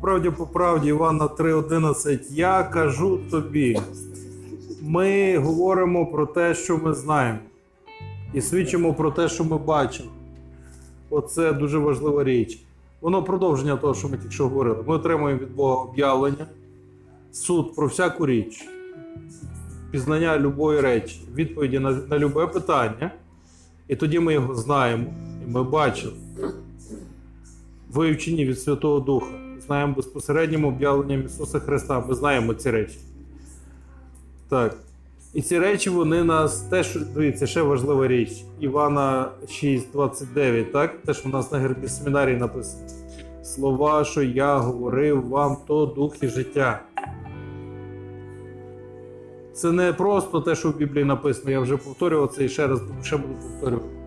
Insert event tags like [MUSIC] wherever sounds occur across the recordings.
Правді, по правді, Івана 3.11, я кажу тобі. Ми говоримо про те, що ми знаємо, і свідчимо про те, що ми бачимо. Оце дуже важлива річ. Воно продовження того, що ми тільки що говорили. Ми отримуємо від Бога об'явлення, суд про всяку річ, пізнання любої речі, відповіді на, на любе питання, і тоді ми його знаємо, і ми бачимо. Вивчені від Святого Духа. Знаємо безпосереднім об'явленням Ісуса Христа. Ми знаємо ці речі. Так. І ці речі вони нас теж дивіться, ще важлива річ. Івана 6,29, так? Те, що у нас на гербі семінарії написано. Слова, що я говорив вам, то дух і життя. Це не просто те, що в Біблії написано. Я вже повторював це і ще раз ще буду повторювати.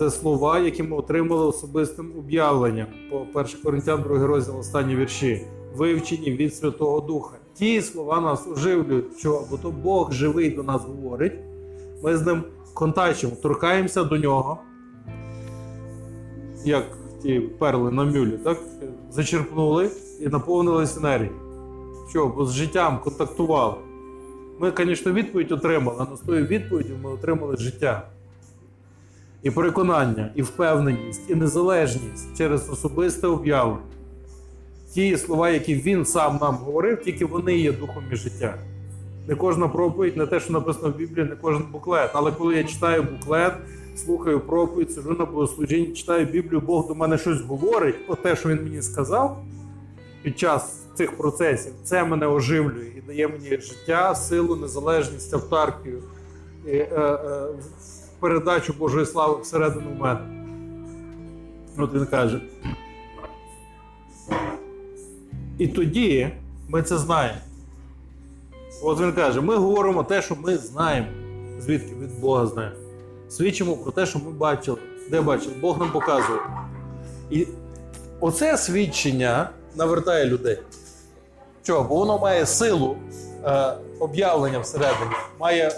Це слова, які ми отримали особистим об'явленням по 1 Коринтян, 2 розділ, останні вірші, вивчені від Святого Духа. Ті слова нас оживлюють, що бо то Бог живий до нас говорить. Ми з ним контачимо, торкаємося до нього, як ті перли на мюлі, так? Зачерпнули і наповнились енергією. Що, бо з життям контактували. Ми, звісно, відповідь отримали, але з тою відповіддю ми отримали життя. І переконання, і впевненість, і незалежність через особисте об'явлення. Ті слова, які він сам нам говорив, тільки вони є духом і життя. Не кожна проповідь, не те, що написано в Біблії, не кожен буклет. Але коли я читаю буклет, слухаю проповідь, сиджу на богослужінні, читаю Біблію, Бог до мене щось говорить, от те, що він мені сказав під час цих процесів, це мене оживлює і дає мені життя, силу, незалежність, автаркію, е, е, передачу Божої слави всередину мене. От він каже. І тоді ми це знаємо. От він каже: ми говоримо те, що ми знаємо, звідки від Бога знаємо. Свідчимо про те, що ми бачили. Де бачили? Бог нам показує. І оце свідчення навертає людей. Чого? Бо воно має силу е, об'явлення всередині, має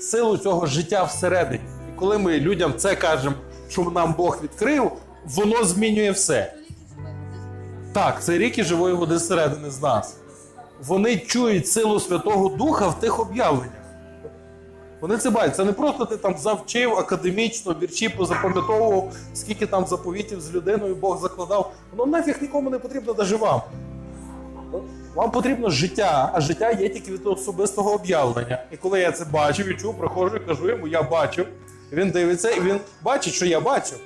силу цього життя всередині. Коли ми людям це кажемо, що нам Бог відкрив, воно змінює все. Так, це ріки живої води зсередини з нас. Вони чують силу Святого Духа в тих об'явленнях. Вони це бачать. Це не просто ти там завчив академічно, вірші позапам'ятовував, скільки там заповітів з людиною Бог закладав. Воно нафіг нікому не потрібно навіть вам. Вам потрібно життя, а життя є тільки від особистого об'явлення. І коли я це бачив і чув, приходжу і кажу йому, я бачив. Він дивиться, і він бачить, що я бачив.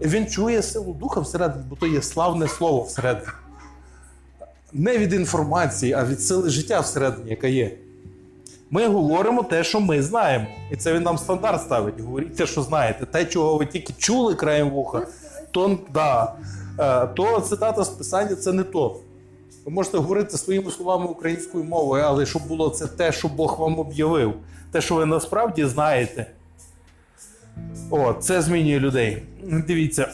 І він чує силу духа всередині, бо то є славне слово всередині. Не від інформації, а від сили життя всередині, яка є. Ми говоримо те, що ми знаємо. І це він нам стандарт ставить. Говоріть те, що знаєте. Те, чого ви тільки чули краєм вуха, то, да, е, то цитата з писання це не то. Ви можете говорити своїми словами українською мовою, але щоб було це те, що Бог вам об'явив, те, що ви насправді знаєте. О, це змінює людей. Дивіться,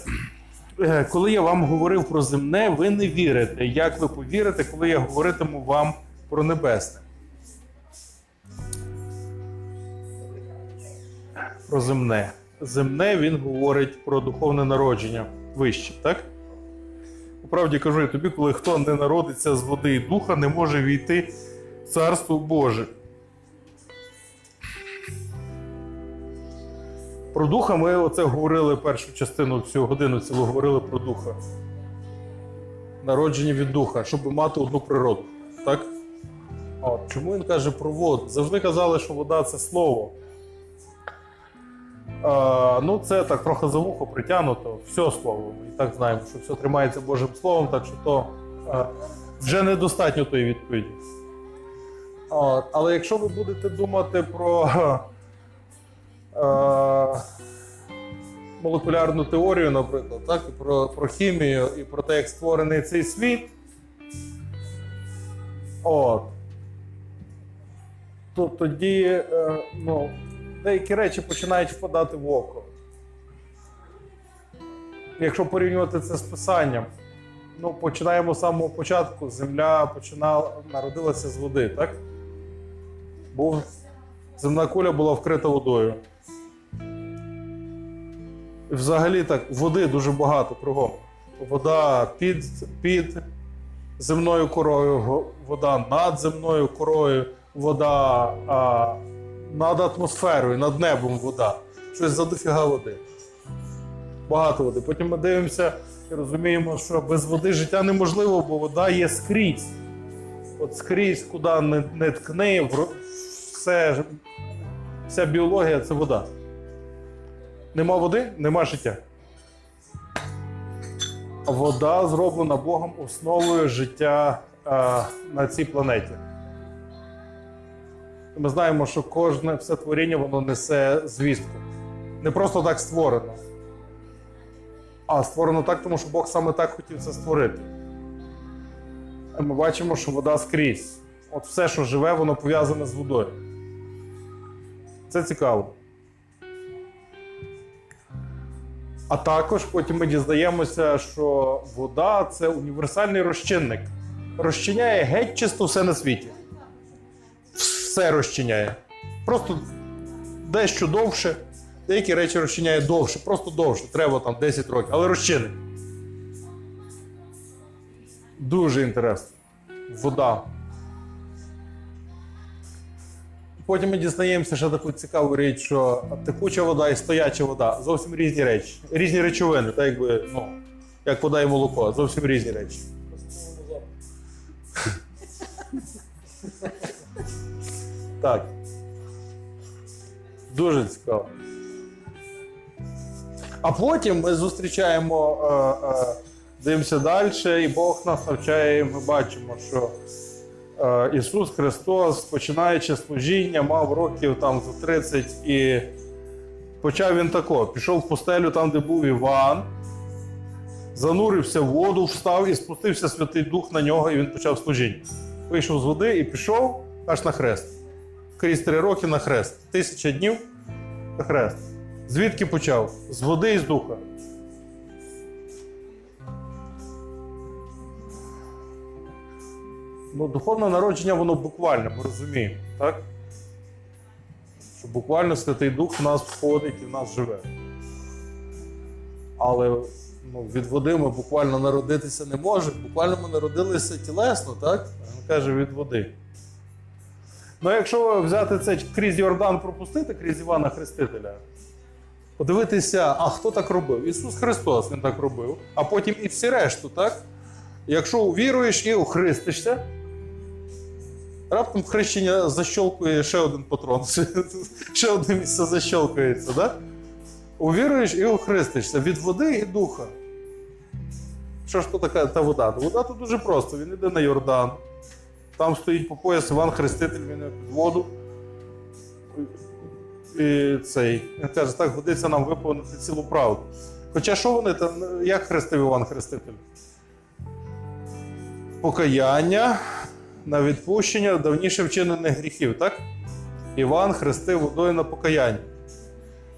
е, коли я вам говорив про земне, ви не вірите. Як ви повірите, коли я говоритиму вам про небесне? Про земне. Земне він говорить про духовне народження вище, так? Правді кажу я тобі, коли хто не народиться з води і духа, не може війти в Царство Боже. Про духа ми оце говорили першу частину цю годину цілу говорили про духа. Народження від духа, щоб мати одну природу. Так? От. Чому він каже про воду? Завжди казали, що вода це слово. А, ну, це так трохи за вухо притягнуто, все слово. Ми так знаємо, що все тримається Божим Словом, так що то а, вже недостатньо тої відповіді. От. Але якщо ви будете думати про а, молекулярну теорію, наприклад, так, і про, про хімію і про те, як створений цей світ, от, то тоді е, ну, деякі речі починають впадати в око. Якщо порівнювати це з писанням, ну, починаємо з самого початку. Земля починала, народилася з води, так? Був, земна куля була вкрита водою. Взагалі так, води дуже багато кругом. Вода під, під земною корою вода, над земною корою вода, а, над атмосферою, над небом вода. Щось за дофіга води. Багато води. Потім ми дивимося і розуміємо, що без води життя неможливо, бо вода є скрізь. От скрізь, куди не, не ткни, все, вся біологія це вода. Нема води, нема життя. Вода зроблена Богом основою життя а, на цій планеті. Ми знаємо, що кожне все творіння воно несе звістку. Не просто так створено. А створено так, тому що Бог саме так хотів це створити. Ми бачимо, що вода скрізь. От все, що живе, воно пов'язане з водою. Це цікаво. А також потім ми дізнаємося, що вода це універсальний розчинник. Розчиняє геть чисто все на світі. Все розчиняє. Просто дещо довше. Деякі речі розчиняє довше, просто довше. Треба там 10 років, але розчинить. Дуже інтересно. Вода. Потім ми дізнаємося ще таку цікаву річ, що текуча вода і стояча вода зовсім різні речі. Різні речовини, так якби, ну, як вода і молоко, зовсім різні речі. [LAUGHS] Так. Дуже цікаво. А потім ми зустрічаємо, е, е, дивимося далі, і Бог нас навчає, і ми бачимо, що Ісус Христос, починаючи служіння, мав років там за 30 і почав він тако: пішов в пустелю там, де був Іван, занурився в воду, встав і спустився Святий Дух на нього, і він почав служіння. Вийшов з води і пішов аж на хрест. Крізь три роки на хрест. Тисяча днів на хрест. Звідки почав? З води і з духа. Ну, духовне народження, воно буквально, ми розуміємо, так? Що буквально Святий Дух в нас входить і в нас живе. Але ну, від води ми буквально народитися не можемо. Буквально ми народилися тілесно, так? Він каже від води. Ну, якщо взяти це крізь Йордан пропустити, крізь Івана Хрестителя, подивитися, а хто так робив? Ісус Христос він так робив, а потім і всі решту, так? Якщо увіруєш і охристишся, раптом хрещення защолкує ще один патрон, [LAUGHS] ще одне місце защолкується, так? Увіруєш і охристишся від води і духа. Що ж то така та вода? Вода тут дуже просто. Він йде на Йордан. Там стоїть по пояс Іван Хреститель, він під воду. І цей. Він каже, так годиться нам виповнити цілу правду. Хоча що вони там, як хрестив Іван Хреститель? Покаяння на відпущення давніше вчинених гріхів, так? Іван хрестив водою на покаяння.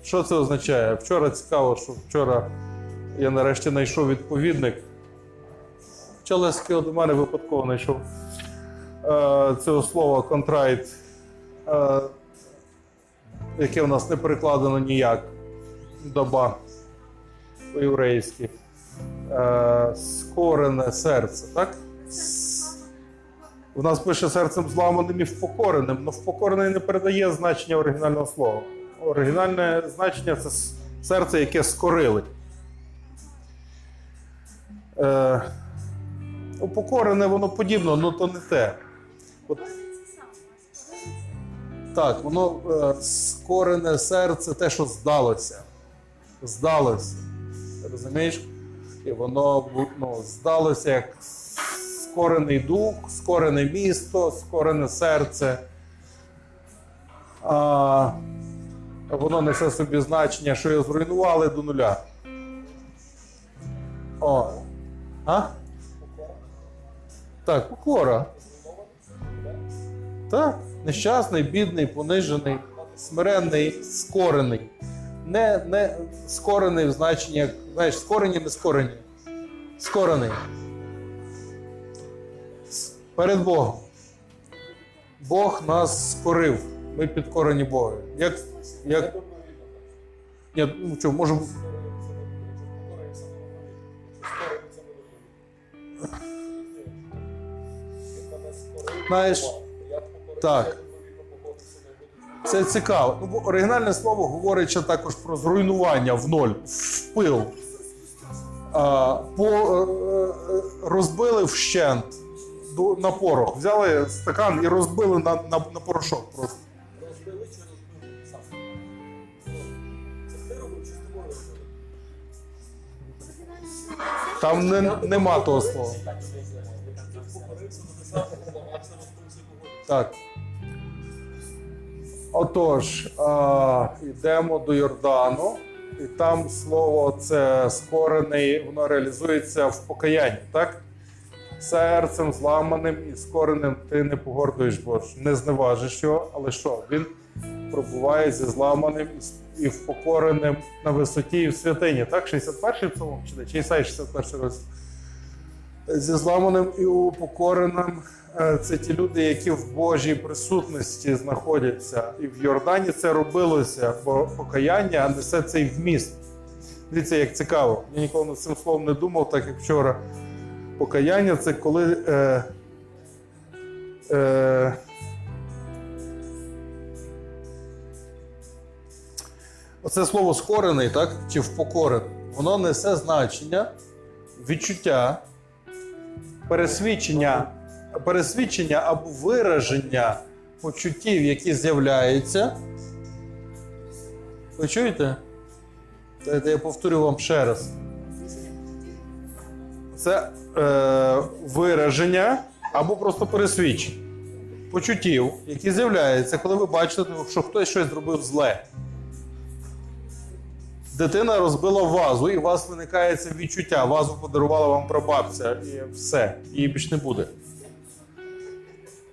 Що це означає? Вчора цікаво, що вчора я нарешті знайшов відповідник. Челеський до мене випадково знайшов е, цього слова контрайт, е, яке в нас не перекладено ніяк. Доба по-єврейськи. Е, скорене серце, так? В нас пише серцем зламаним і впокореним, але впокорений не передає значення оригінального слова. Оригінальне значення це серце, яке скорили. Е, упокорене воно подібно, але то не те. От, так, воно е, скорене серце, те, що здалося. Здалося. Розумієш? І воно ну, здалося як скорений дух, скорене місто, скорене серце. А, воно несе собі значення, що його зруйнували до нуля. О. А? Так, покора. Так, нещасний, бідний, понижений, смиренний, скорений. Не, не скорений в значенні, знаєш, скорені, не скорені. Скорений. Перед Богом. Бог нас скорив. Ми підкорені Богу. Як, як... Ні, ну що, може. Знаєш, так. Це цікаво. Ну, бо оригінальне слово говорить ще також про зруйнування в ноль, в пил. А, по, е, е, розбили вщент на порох. Взяли стакан і розбили на, на, на порошок просто. Розбили чи розбили сам? Це ти робив чи з тобою робили? Там не, нема того слова. Так. Отож, а, йдемо до Йордану, і там слово це скорений, воно реалізується в покаянні, так? Серцем зламаним і скореним ти не погордуєш Боже, не зневажиш його, але що? Він пробуває зі зламаним і впокореним на висоті і в святині. Так, 61-й псалом чи де? Чи Ісай 61 розділ? зі зламаним і упокореним. Е, Це ті люди, які в Божій присутності знаходяться. І в Йордані це робилося, бо покаяння несе цей вміст. Дивіться, як цікаво. Я ніколи над цим словом не думав, так як вчора. Покаяння це коли. Е, е, Оце слово скорений, так? Чи впокорений, воно несе значення, відчуття, пересвідчення, пересвідчення або вираження почуттів, які з'являються. Ви чуєте? Дайте я повторю вам ще раз. Це е, вираження або просто пересвідчення почуттів, які з'являються, коли ви бачите, що хтось щось зробив зле. Дитина розбила вазу, і у вас виникає це відчуття. Вазу подарувала вам прабабця, і все, її більш не буде.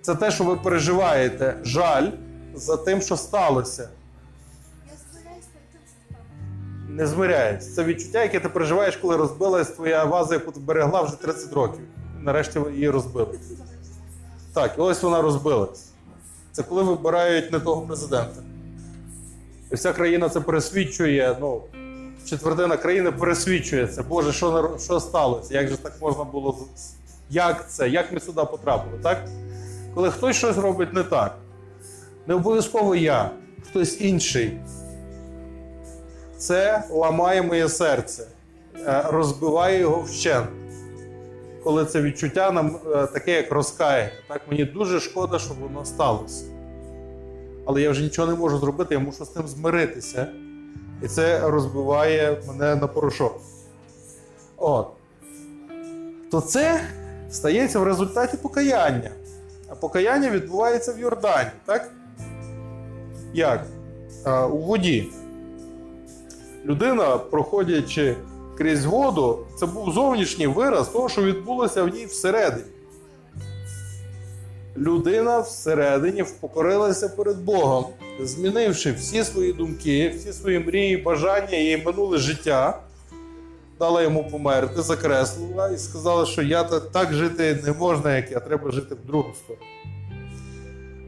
Це те, що ви переживаєте жаль за тим, що сталося. Не змиряється. Це відчуття, яке ти переживаєш, коли розбилась твоя ваза, яку ти берегла вже 30 років. Нарешті її розбили. Так, і ось вона розбилась. Це коли вибирають не того президента. І вся країна це пересвідчує. Ну, четвертина країни пересвідчує це. Боже, що, що сталося? Як же так можна було? Як це? Як ми сюди потрапили? Так? Коли хтось щось робить не так, не обов'язково я, хтось інший. Це ламає моє серце, е, розбиває його вщент. Коли це відчуття нам е, таке, як розкаяння. Так, мені дуже шкода, що воно сталося. Але я вже нічого не можу зробити, я мушу з тим змиритися. І це розбиває мене на порошок. От. То це стається в результаті покаяння. А покаяння відбувається в Йордані, так? Як? А, у воді. Людина, проходячи крізь воду, це був зовнішній вираз того, що відбулося в ній всередині. Людина всередині впокорилася перед Богом, змінивши всі свої думки, всі свої мрії, бажання і минуле життя, дала йому померти, закреслила і сказала, що я так жити не можна, як я, треба жити в другу сторону.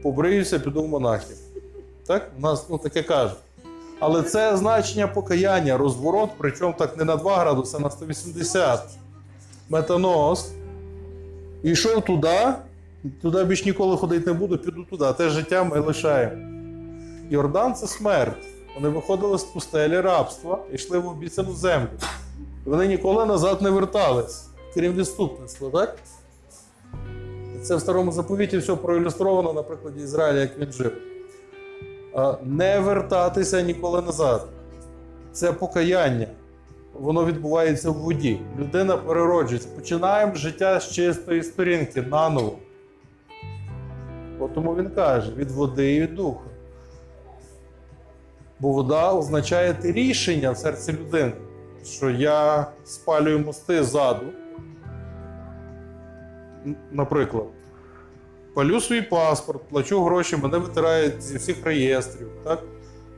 Побриюся, піду в монахів. Так? У нас ну, таке кажуть. Але це значення покаяння, розворот, причому так не на 2 градуси, а на 180. Метанос. І йшов туди, туди більш ніколи ходити не буду, піду туди. Те життя ми лишаємо. Йордан це смерть. Вони виходили з пустелі рабства і йшли в обіцяну землю. Вони ніколи назад не вертались, крім відступництва, так? Це в старому заповіті все проілюстровано на прикладі Ізраїля, як він жив. Не вертатися ніколи назад. Це покаяння. Воно відбувається в воді. Людина перероджується. Починаємо життя з чистої сторінки наново. От тому він каже: від води і від духа. Бо вода означає рішення в серці людини, що я спалюю мости ззаду. Наприклад, палю свій паспорт, плачу гроші, мене витирають зі всіх реєстрів. Так?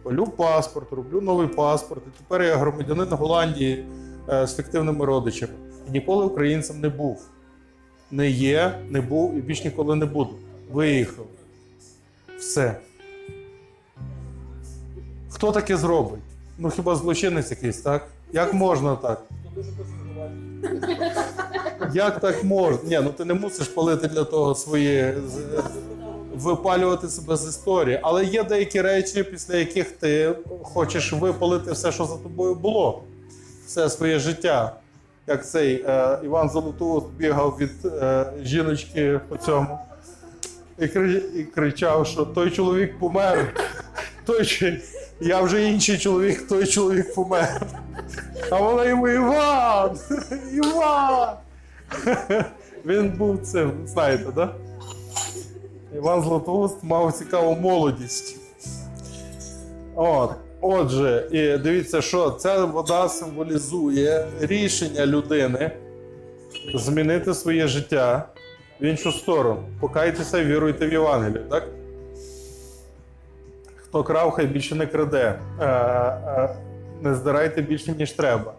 Палю паспорт, роблю новий паспорт, і тепер я громадянин Голландії е, з фіктивними родичами. І ніколи українцем не був. Не є, не був і більш ніколи не буду. Виїхав. Все. Хто таке зробить? Ну хіба злочинець якийсь, так? Як можна так? Дуже? Як так можна? Ні, ну ти не мусиш палити для того свої випалювати себе з історії. Але є деякі речі, після яких ти хочеш випалити все, що за тобою було, все своє життя. Як цей е, Іван Золотоуст бігав від е, жіночки по цьому і, кри, і кричав, що той чоловік помер. Той, чи- я вже інший чоловік, той чоловік помер. А вона йому Іван! Іван! Він був цим, знаєте? Да? Іван Златоуст мав цікаву молодість. От. Отже, і дивіться, що ця вода символізує рішення людини змінити своє життя в іншу сторону. Покайтеся і віруйте в Євангелію, так? Хто крав, хай більше не краде. Е, е, не здирайте більше, ніж треба.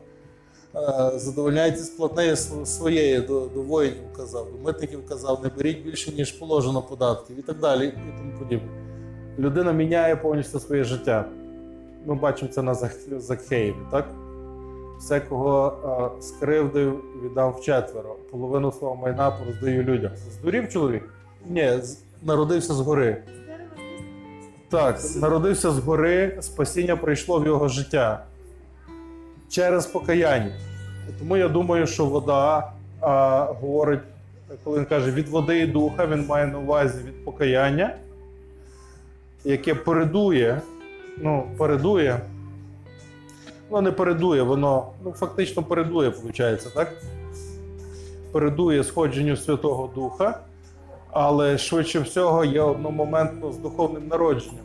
Е, задовольняйтесь платнею своєю до, до воїнів казав, до митників казав, не беріть більше, ніж положено податків і так далі, і тому подібне. Людина міняє повністю своє життя. Ми бачимо це на Закхеєві, так? Все, кого е, скривдив, віддав вчетверо. Половину свого майна пороздаю людям. Здурів чоловік? Ні, з- народився згори. Так, народився згори, спасіння прийшло в його життя через покаяння. Тому я думаю, що вода а, говорить, коли він каже від води і духа, він має на увазі від покаяння, яке передує, ну, передує. Воно не передує, воно ну, фактично передує, виходить, так? Передує сходженню Святого Духа, але швидше всього є одномоментно з духовним народженням.